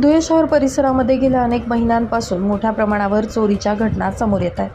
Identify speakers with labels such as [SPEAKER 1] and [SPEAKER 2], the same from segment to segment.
[SPEAKER 1] धुळे शहर परिसरामध्ये गेल्या अनेक महिन्यांपासून मोठ्या प्रमाणावर चोरीच्या घटना समोर येत आहेत.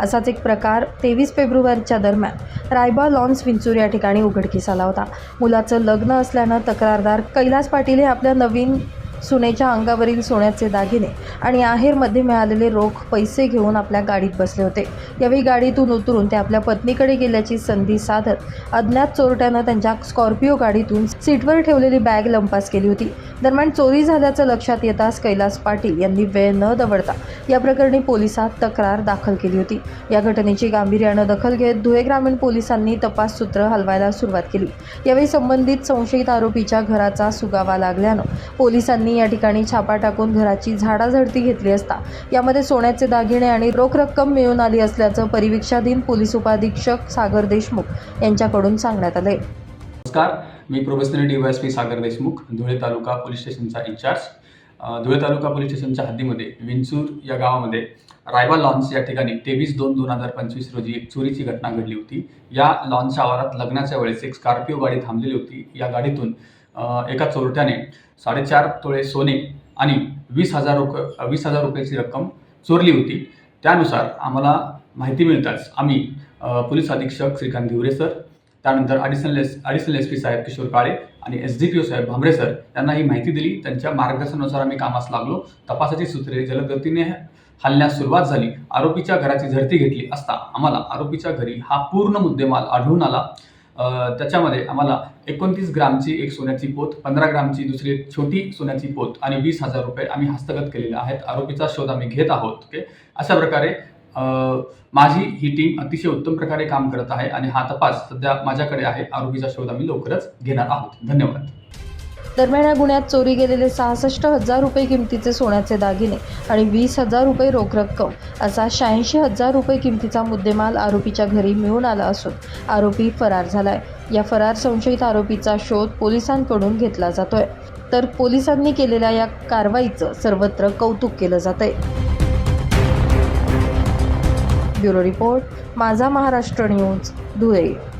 [SPEAKER 1] असाच एक प्रकार तेवीस फेब्रुवारीच्या दरम्यान रायबा लॉन्स विंचूर या ठिकाणी उघडकीस आला होता. मुलाचं लग्न असल्यानं तक्रारदार कैलास पाटील हे आपल्या नवीन सुनेच्या अंगावरील सोन्याचे दागिने आणि आहेरमध्ये मिळालेले रोख पैसे घेऊन आपल्या गाडीत बसले होते. यावेळी गाडीतून उतरून ते आपल्या पत्नीकडे गेल्याची संधी साधत अज्ञात चोरट्यानं त्यांच्या स्कॉर्पिओ गाडीतून सीटवर ठेवलेली बॅग लंपास केली होती. दरम्यान चोरी झाल्याचं लक्षात येताच कैलास पाटील यांनी वेळ न दवडता या प्रकरणी पोलिसात तक्रार दाखल केली होती. या घटनेची गांभीर्यानं दखल घेत धुळे ग्रामीण पोलिसांनी तपास सूत्र हलवायला सुरुवात केली. यावेळी संबंधित संशयित आरोपीच्या घराचा सुगावा लागल्यानं पोलिसांनी या ठिकाणी छापा टाकून घराची झाडाझडती घेतली असता. यामध्ये सोन्याचे दागिने आणि रोख रक्कम मिळून आली असल्याचं परिवीक्षाधीन पोलीस उपाधीक्षक सागर देशमुख यांच्याकडून सांगण्यात आले
[SPEAKER 2] नमस्कार मी professor DYSP Sagar Deshmukh Dhule taluka police स्टेशनचा इंचार्ज धुळे तालुका पोलीस स्टेशनच्या हद्दीमध्ये विंचूर या गावामध्ये रायबा लॉन्स या ठिकाणी तेवीस दोन दोन हजार पंचवीस रोजी एक चोरीची घटना घडली होती. या लॉन्सच्या आवारात लग्नाच्या वेळेस एक स्कॉर्पिओ गाडी थांबलेली होती. या गाडीतून एका चोरट्याने साडेचार तोळे सोने आणि वीस हजार रुप वीस हजार रुपयाची रक्कम चोरली होती. त्यानुसार आम्हाला माहिती मिळताच आम्ही पोलीस अधीक्षक श्रीकांत धिवरे सर त्यानंतर additional S additional S P साहेब किशोर काळे आणि एस डी पी ओ साहेब भांबरे सर यांना ही माहिती दिली. त्यांच्या मार्गदर्शनानुसार आम्ही कामास लागलो. तपासाची सूत्रे जलदगतीने हलण्यास सुरुवात झाली. आरोपीच्या घराची झडती घेतली असता आम्हाला आरोपीच्या घरी हा पूर्ण मुद्देमाल आढळून आला. त्याच्यामध्ये आम्हाला एकोणतीस ग्रामची एक सोन्याची पोत पंधरा ग्रामची दुसरी एक छोटी सोन्याची पोत आणि वीस हजार रुपये आम्ही हस्तगत केलेले आहेत. आरोपीचा शोध आम्ही घेत आहोत ओके? अशा प्रकारे माझी ही टीम अतिशय उत्तम प्रकारे काम करत आहे आणि हा तपास सध्या माझ्याकडे आहे. आरोपीचा शोध आम्ही लवकरच घेणार आहोत. धन्यवाद.
[SPEAKER 1] दरम्यान या गुन्ह्यात चोरी गेलेले सहासष्ट हजार रुपये किमतीचे सोन्याचे दागिने आणि वीस हजार रुपये रोख रक्कम असा शहाऐंशी हजार रुपये किमतीचा मुद्देमाल आरोपीच्या घरी मिळून आला असून आरोपी फरार झालाय. या फरार संशयित आरोपीचा शोध पोलिसांकडून घेतला जातोय. तर पोलिसांनी केलेल्या या कारवाईचं सर्वत्र कौतुक केलं जातंय. ब्युरो रिपोर्ट माझा महाराष्ट्र न्यूज धुळे.